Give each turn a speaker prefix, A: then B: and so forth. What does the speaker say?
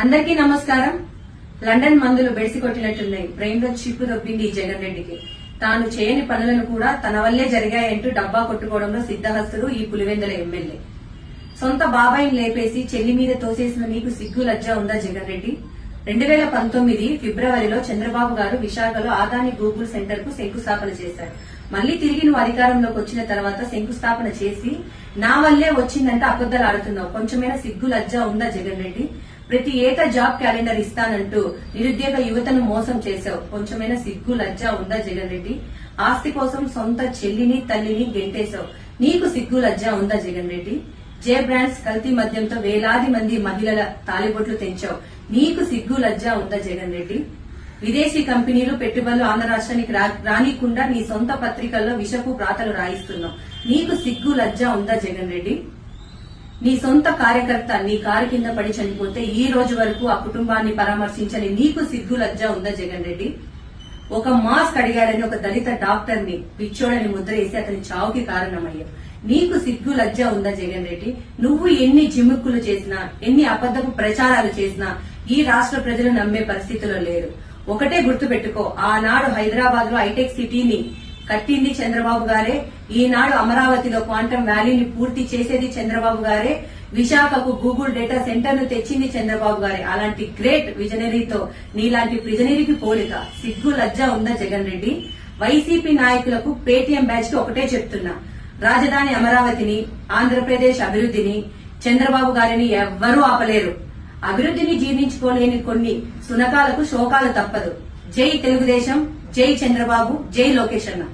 A: అందరికీ నమస్కారం. లండన్ మందులు బెడిసి కొట్టినట్టున్నాయి బ్రెయిన్లో చిప్పు దొబ్బింది ఈ జగన్ రెడ్డికి. తాను చేయని పనులను కూడా తన వల్లే జరిగాయంటూ డబ్బా కొట్టుకోవడంలో సిద్ధహస్తుడు ఈ పులివెందుల ఎమ్మెల్యే. సొంత బాబాయిని లేపేసి చెల్లి మీద తోసేసిన మీకు సిగ్గు లజ్జ ఉందా జగన్ రెడ్డి? రెండు వేల పంతొమ్మిది ఫిబ్రవరిలో చంద్రబాబు గారు విశాఖలో ఆదాని గూగుల్ సెంటర్కు శంకుస్థాపన చేశారు. మళ్ళీ తిరిగి నువ్వు అధికారంలోకి వచ్చిన తర్వాత శంకుస్థాపన చేసి నా వల్లే వచ్చిందంటే అబద్దాలు ఆడుతున్నావు. కొంచెమైనా సిగ్గు లజ్జ ఉందా జగన్ రెడ్డి? ప్రతి ఏటా జాబ్ క్యాలెండర్ ఇస్తానంటూ నిరుద్యోగ యువతను మోసం చేశావు. కొంచెమైనా సిగ్గు లజ్జ ఉందా జగన్ రెడ్డి? ఆస్తి కోసం సొంత చెల్లిని తల్లిని గెంటేశావు. నీకు సిగ్గు లజ్జ ఉందా జగన్ రెడ్డి? జే బ్రాండ్స్ కల్తీ మద్యంతో వేలాది మంది మహిళల తాలిబొట్లు తెంచావు. నీకు సిగ్గు లజ్జ ఉందా జగన్ రెడ్డి? విదేశీ కంపెనీలు పెట్టుబడులు ఆంధ్ర రాష్ట్రానికి రా- రానికుండా నీ సొంత పత్రికల్లో విషపు ప్రాతలు రాయిస్తున్నావు. నీకు సిగ్గు లజ్జ ఉందా జగన్ రెడ్డి? నీ సొంత కార్యకర్త నీ కారు కింద పడి చనిపోతే ఈ రోజు వరకు ఆ కుటుంబాన్ని పరామర్శించని నీకు సిగ్గు లజ్జ ఉందా జగన్ రెడ్డి? ఒక మాస్క్ అడిగాడని ఒక దళిత డాక్టర్ని పిచ్చోడని ముద్ర వేసి అతని చావుకి కారణమయ్యా. నీకు సిగ్గు లజ్జ ఉందా జగన్ రెడ్డి? నువ్వు ఎన్ని జిమ్ముక్కులు చేసినా ఎన్ని అబద్దపు ప్రచారాలు చేసినా ఈ రాష్ట్ర ప్రజలు నమ్మే పరిస్థితిలో లేరు. ఒకటే గుర్తుపెట్టుకో ఆనాడు హైదరాబాద్లో హైటెక్ సిటీని కట్టింది చంద్రబాబు గారే. ఈనాడు అమరావతిలో క్వాంటమ్ వ్యాలీని పూర్తి చేసేది చంద్రబాబు గారే. విశాఖకు గూగుల్ డేటా సెంటర్ను తెచ్చింది చంద్రబాబు గారే. అలాంటి గ్రేట్ విజనరీతో నీలాంటి ప్రిజనరీకి పోలిక సిగ్గు లజ్జ ఉందా జగన్ రెడ్డి? వైసీపీ నాయకులకు పేటీఎం బ్యాచ్కి ఒకటే చెప్తున్నా. రాజధాని అమరావతిని ఆంధ్రప్రదేశ్ అభివృద్ధిని చంద్రబాబు గారిని ఎవ్వరూ ఆపలేరు. అభివృద్ధిని జీర్ణించుకోలేని కొన్ని సునకాలకు శోకాలు తప్పదు. జై తెలుగుదేశం జై చంద్రబాబు జై లోకేష్ అన్న.